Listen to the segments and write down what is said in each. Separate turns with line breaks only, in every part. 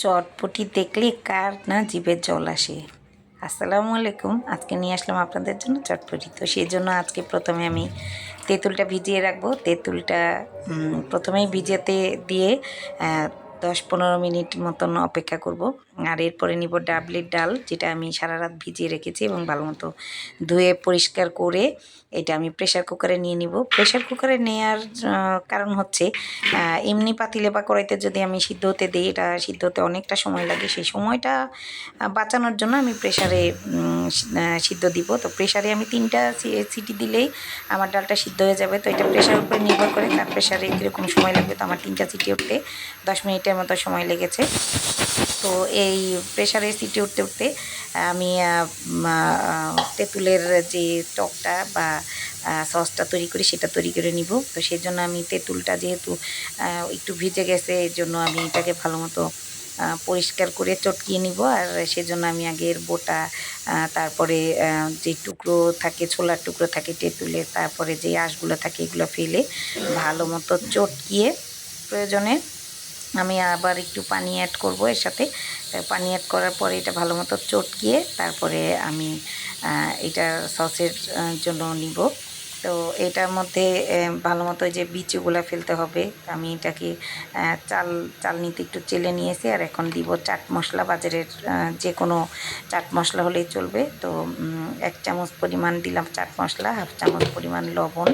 চটপটি দেখলে কার না জিভে জল আসে। আসসালামু আলাইকুম। আজকে নিয়ে আসলাম আপনাদের জন্য চটপটি। তো সেই জন্য আজকে প্রথমে আমি তেঁতুলটা ভিজিয়ে রাখব। তেঁতুলটা প্রথমেই ভিজাতে দিয়ে দশ পনেরো মিনিট মতন অপেক্ষা করব। আর এরপরে নিব ডাবলির ডাল, যেটা আমি সারা রাত ভিজিয়ে রেখেছি এবং ভালো মতো ধুয়ে পরিষ্কার করে এটা আমি প্রেশার কুকারে নিয়ে নিব। প্রেশার কুকারে নেওয়ার কারণ হচ্ছে এমনি পাতিলে বা কড়াইতে যদি আমি সিদ্ধ হতে দিই, এটা সিদ্ধ হতে অনেকটা সময় লাগে। সেই সময়টা বাঁচানোর জন্য আমি প্রেশারে সিদ্ধ দিব। তো প্রেশারে আমি তিনটা সিটি দিলেই আমার ডালটা সিদ্ধ হয়ে যাবে। তো এটা প্রেশার উপরে নির্ভর করে তার প্রেশারে কীরকম সময় লাগবে তো আমার তিনটা সিটি উঠতে, দশ মিনিটের মতো সময় লেগেছে। তো এই প্রেশারে সিটি উঠতে উঠতে আমি তেঁতুলের যে টকটা বা সসটা তৈরি করি, সেটা তৈরি করে নিব। তো সেই জন্য আমি তেঁতুলটা যেহেতু একটু ভিজে গেছে, এর জন্য আমি এটাকে ভালো মতো পরিষ্কার করে চটকিয়ে নিব আর সেজন্য আমি আগে এর বোটা তারপরে যে টুকরো থাকে, ছোলার টুকরো থাকে তেঁতুলে তারপরে যে আঁশগুলো থাকে এগুলো ফেলে ভালো মতো চটকিয়ে প্রয়োজনে আমি আবার একটু পানি অ্যাড করব এর সাথে। পানি অ্যাড করার পরে এটা ভালো মতো চটকিয়ে তারপরে আমি এটা সসের জন্য নিব। তো এটার মধ্যে ভালো মতো যে বিচুগুলো ফেলতে হবে। আমি এটাকে আহ, চাল নিতে একটু চেলে নিয়েছি আর এখন দিব চাট মশলা বাজারের যে কোনো চাট মশলা হলেই চলবে। তো এক চামচ পরিমাণ দিলাম চাট মশলা হাফ চামচ পরিমাণ লবণ।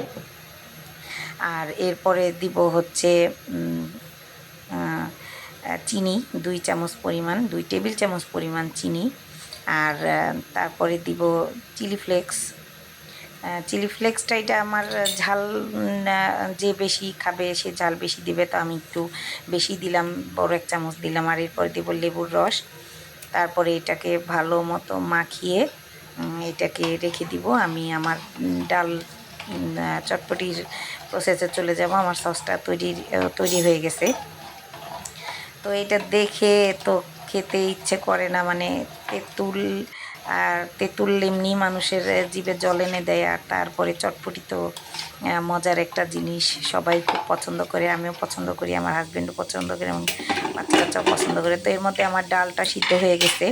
আর এরপরে দিব হচ্ছে চিনি দুই চামচ পরিমাণ দুই টেবিল চামচ পরিমাণ চিনি। আর তারপরে দিব চিলি ফ্লেক্স চিলি ফ্লেক্সটা এটা আমার ঝাল যে বেশি খাবে, সে ঝাল বেশি দিবে, তো আমি একটু বেশি দিলাম, বড় এক চামচ দিলাম, আর এরপরে দেবো লেবুর রস। তারপরে এটাকে ভালো মতো মাখিয়ে এটাকে রেখে দিব। আমি আমার ডাল চটপটির প্রসেসে চলে যাব। আমার সসটা তৈরি তৈরি হয়ে গেছে। তো এটা দেখে তো খেতে ইচ্ছে করে না মানে তেঁতুল আর তেঁতুল এমনি মানুষের জিভে জল এনে দেয় আর তারপরে চটপটি তো মজার একটা জিনিস সবাই খুব পছন্দ করে, আমিও পছন্দ করি, আমার হাজব্যান্ডও পছন্দ করে, এবং বাচ্চা কাচ্চাও পছন্দ করে। তো এর মধ্যে আমার ডালটা সিদ্ধ হয়ে গেছে।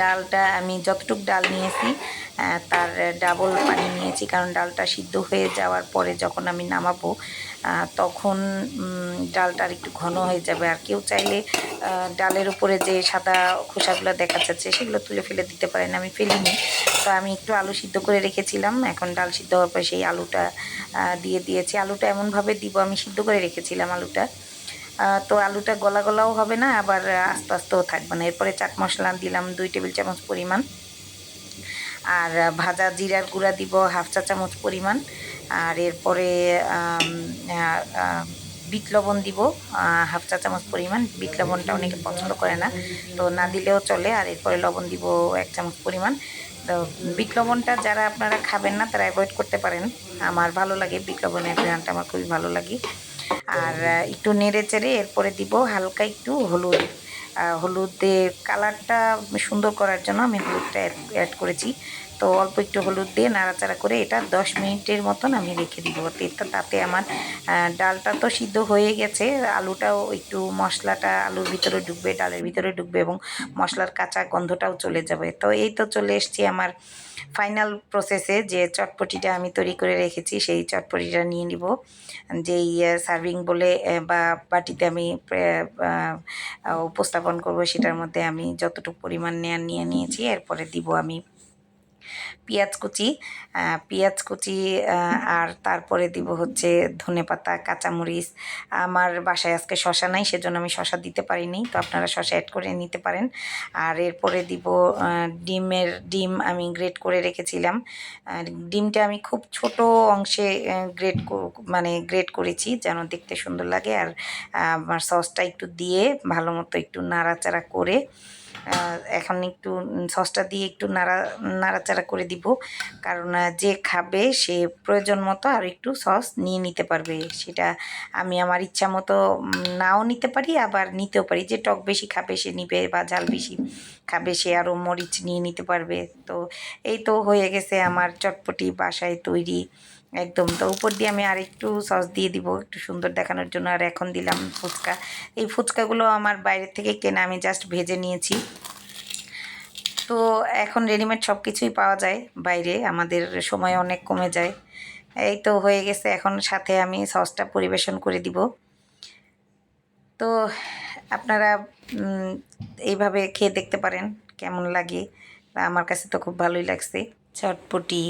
ডালটা আমি যতটুক ডাল নিয়েছি তার ডাবল পানি নিয়েছি, কারণ ডালটা সিদ্ধ হয়ে যাওয়ার পরে যখন আমি নামাবো তখন ডালটা আর একটু ঘন হয়ে যাবে। আর কেউ চাইলে ডালের উপরে যে সাদা খোসাগুলো দেখা যাচ্ছে, সেগুলো তুলে ফেলে দিতে পারেন। আমি ফেলিনি। তো আমি একটু আলু সিদ্ধ করে রেখেছিলাম। এখন ডাল সিদ্ধ হওয়ার পরে সেই আলুটা দিয়ে দিয়েছি। আলুটা এমনভাবে দিব, আমি সিদ্ধ করে রেখেছিলাম আলুটা। তো আলুটা গলা গলাও হবে না, আবার আস্তে আস্তেও থাকবে না। এরপরে চাট মশলা দিলাম দুই টেবিল চামচ পরিমাণ। আর ভাজা জিরার গুঁড়া দিব হাফ চা চামচ পরিমাণ। আর এরপরে বিট লবণ দিব। হাফ চা চামচ পরিমাণ। বিট লবণটা অনেকে পছন্দ করে না। তো না দিলেও চলে। আর এরপরে লবণ দিব এক চামচ পরিমাণ। তো বিট লবণটা যারা আপনারা খাবেন না, তারা অ্যাভয়েড করতে পারেন। আমার ভালো লাগে বিট লবণের ঘ্রাণটা আমার খুবই ভালো লাগে। আর একটু নেড়ে চেড়ে এরপরে দিব হালকা একটু হলুদ। হলুদের কালারটা সুন্দর করার জন্য আমি হলুদটা অ্যাড করেছি। তো অল্প একটু হলুদ দিয়ে নাড়াচাড়া করে এটা দশ মিনিটের মতন আমি রেখে দিব। তো তাতে আমার ডালটা তো সিদ্ধ হয়ে গেছে, আলুটাও একটু মশলাটা আলুর ভিতরে ঢুকবে, ডালের ভিতরে ঢুকবে এবং মশলার কাঁচা গন্ধটাও চলে যাবে। তো এই তো চলে এসছি আমার ফাইনাল প্রসেসে যে চটপটিটা আমি তৈরি করে রেখেছি, সেই চটপটিটা নিয়ে নিব। যেই সার্ভিং বলে বা বাটিতে আমি উপস্থাপন করব, সেটার মধ্যে আমি যতটুকু পরিমাণ নেওয়ার নিয়ে নিয়েছি, এরপরে দিব আমি পেঁয়াজ কুচি পেঁয়াজ কুচি আর তারপরে দিব হচ্ছে ধনেপাতা কাঁচামরিচ। আমার বাসায় আজকে শশা নাই, সেজন্য আমি শশা দিতে পারিনি, তো আপনারা শশা অ্যাড করে নিতে পারেন। আর এরপরে দিব ডিমের ডিম আমি গ্রেট করে রেখেছিলাম। ডিমটা আমি খুব ছোট অংশে গ্রেট মানে গ্রেট করেছি, যেন দেখতে সুন্দর লাগে। আর আমার সসটা একটু দিয়ে ভালো মতো একটু নাড়াচাড়া করে এখন একটু সসটা দিয়ে একটু নাড়া, নাড়াচাড়া করে দিব। কারণ যে খাবে সে প্রয়োজন মতো আর একটু সস নিয়ে নিতে পারবে। সেটা আমি আমার ইচ্ছা মতো নাও নিতে পারি, আবার নিতেও পারি। যে টক বেশি খাবে সে নিবে বা ঝাল বেশি। খাবে সে আরও মরিচ নিয়ে নিতে পারবে। তো এই তো হয়ে গেছে আমার চটপটি বাসায় তৈরি একদম। তো উপর দিয়ে আমি আর একটু সস দিয়ে দিব একটু সুন্দর দেখানোর জন্য। আর এখন দিলাম ফুচকা। এই ফুচকাগুলো আমার বাইরে থেকে কেনা আমি জাস্ট ভেজে নিয়েছি। তো এখন রেডিমেড সব কিছুই পাওয়া যায় বাইরে। আমাদের সময় অনেক কমে যায়। এই তো হয়ে গেছে। এখন সাথে আমি সসটা পরিবেশন করে দিব। তো আপনারা এইভাবে খেয়ে দেখতে পারেন কেমন লাগে। আমার কাছে তো খুব ভালোই লাগছে। চটপটি।